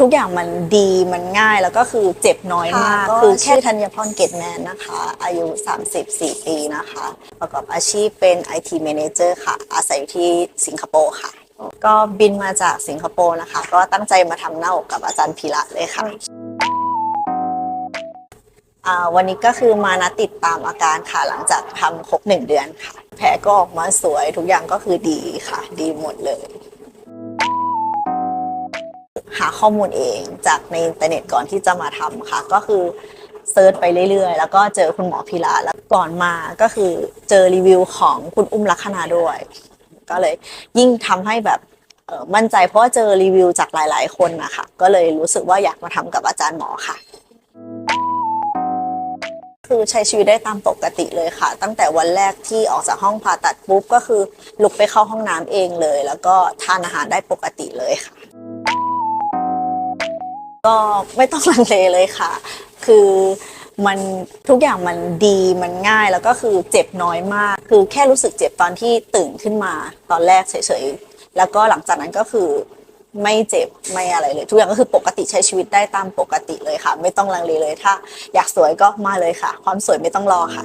ทุกอย่างมันดีมันง่ายแล้วก็คือเจ็บน้อยมาก ค่ะก็ คือชื่อธัญพรเกตแมนนะคะ อายุ 34 ปีนะคะ ประกอบอาชีพเป็น IT Manager ค่ะ อาศัยอยู่ที่สิงคโปร์ค่ะ ก็บินมาจากสิงคโปร์นะคะ ก็ตั้งใจมาทำหน้าอกกับอาจารย์พีระเลยค่ะอ่าวันนี้ก็คือมานัดติดตามอาการค่ะ หลังจากทำครบหนึ่งเดือนค่ะ แผลก็ออกมาสวยทุกอย่างก็คือดีค่ะ ดีหมดเลย หาข้อมูลเองจากในอินเทอร์เน็ตก่อนที่จะมาทำค่ะ ก็คือเซิร์ชไปเรื่อยๆ แล้วก็เจอคุณหมอพิระแล้วก่อนมาก็คือเจอรีวิวของคุณอุ้มลักษณาด้วย ก็เลยยิ่งทำให้แบบมั่นใจเพราะว่าเจอรีวิวจากหลาย ๆ คนนะคะก็เลยรู้สึกว่าอยากมาทำกับอาจารย์หมอค่ะ คือใช้ชีวิตได้ตามปกติเลยค่ะ ตั้งแต่วันแรกที่ออกจากห้องผ่าตัดปุ๊บก็คือลุกไปเข้าห้องน้ำเองเลย แล้วก็ทานอาหารได้ปกติเลยค่ะ ก็ไม่ต้องลังเลเลยค่ะ คือมันทุกอย่างมันดีมันง่ายแล้วก็คือเจ็บน้อยมาก คือแค่รู้สึกเจ็บตอนที่ตื่นขึ้นมาตอนแรกเฉยๆ แล้วก็หลังจากนั้นก็คือไม่เจ็บไม่อะไรเลย ทุกอย่างก็คือปกติใช้ชีวิตได้ตามปกติเลยค่ะ ไม่ต้องลังเลเลยถ้า อยากสวยก็มาเลยค่ะ ความสวยไม่ต้องรอค่ะ